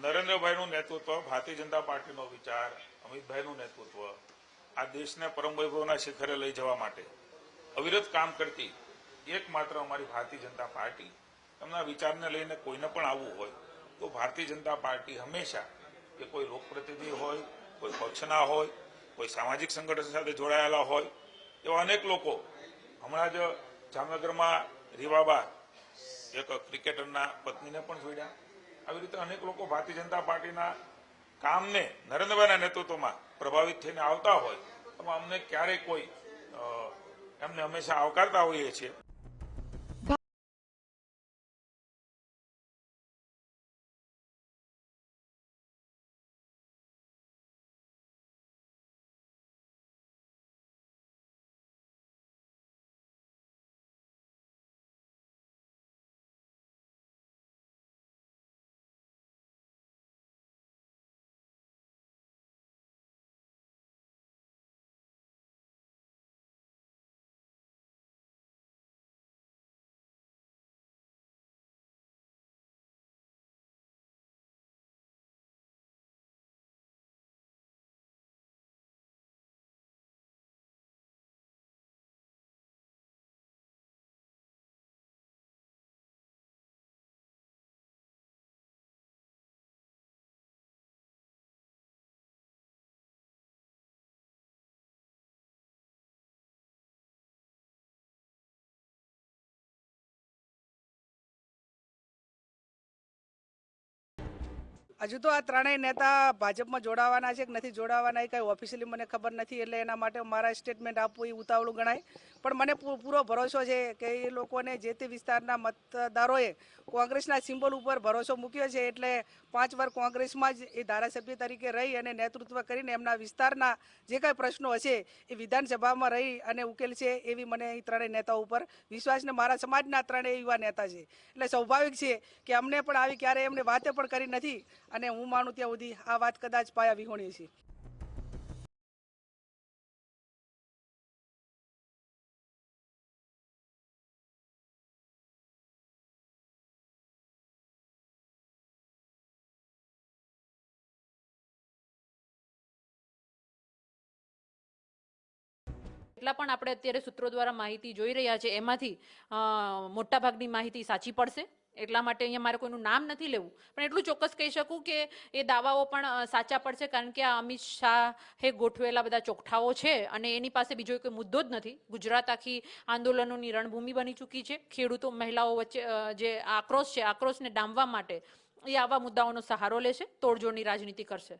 નરેન્દ્રભાઈનું નેતૃત્વ, ભારતીય જનતા પાર્ટીનો વિચાર, અમિતભાઈનું નેતૃત્વ, આ દેશને પરમ વૈભવના શિખરે લઈ જવા માટે અવિરત કામ કરતી એકમાત્ર અમારી ભારતીય જનતા પાર્ટી. એમના વિચારને લઈને કોઈને પણ આવવું હોય તો ભારતીય જનતા પાર્ટી હંમેશા કે કોઈ લોકપ્રતિનિધિ હોય, કોઈ પક્ષના હોય, કોઈ સામાજિક સંગઠન સાથે જોડાયેલા હોય, એવા અનેક લોકો હમણાં જ જામનગરમાં રીવાબા, એક ક્રિકેટરના પત્નીને પણ જોડ્યા. આવી રીતે અનેક લોકો ભારતીય જનતા પાર્ટીના કામને નરેન્દ્રભાઈના નેતૃત્વમાં પ્રભાવિત થઈને આવતા હોય તો અમને ક્યારેય કોઈ એમને હંમેશા આવકારતા હોઈએ છીએ. હજુ તો આ ત્રણેય નેતા ભાજપમાં જોડાવાના છે કે નથી જોડાવાના એ કાંઈ ઓફિશિયલી મને ખબર નથી, એટલે એના માટે મારા સ્ટેટમેન્ટ આપવું એ ઉતાવળું ગણાય. પણ મને પૂરો ભરોસો છે કે એ લોકોને જે તે વિસ્તારના મતદારોએ કોંગ્રેસના સિમ્બોલ ઉપર ભરોસો મૂક્યો છે, એટલે પાંચ વાર કોંગ્રેસમાં જ એ ધારાસભ્ય તરીકે રહી અને નેતૃત્વ કરીને એમના વિસ્તારના જે કાંઈ પ્રશ્નો હશે એ વિધાનસભામાં રહી અને ઉકેલ છે એવી મને એ ત્રણેય નેતાઓ ઉપર વિશ્વાસ ને મારા સમાજના ત્રણેય યુવા નેતા છે. એટલે સ્વાભાવિક છે કે અમને પણ આવી ક્યારે એમને વાતે પણ કરી નથી. અને હું માનું ત્યાં સુધી આ વાત કદાચ પાયા વિહોણી છે. એટલા પણ આપણે અત્યારે સૂત્રો દ્વારા માહિતી જોઈ રહ્યા છે. એમાંથી મોટાભાગની માહિતી સાચી પડશે. એટલા માટે અહીંયા મારે કોઈનું નામ નથી લેવું. પણ એટલું ચોક્કસ કહી શકું કે એ દાવાઓ પણ સાચા પડશે કારણ કે આ અમિત શાહે ગોઠવેલા બધા ચોકઠાઓ છે અને એની પાસે બીજો કોઈ મુદ્દો જ નથી. ગુજરાત આખી આંદોલનોની રણભૂમિ બની ચૂકી છે. ખેડૂતો, મહિલાઓ વચ્ચે જે આક્રોશ છે, આક્રોશને ડામવા માટે એ આવા મુદ્દાઓનો સહારો લેશે, તોડજોડની રાજનીતિ કરશે.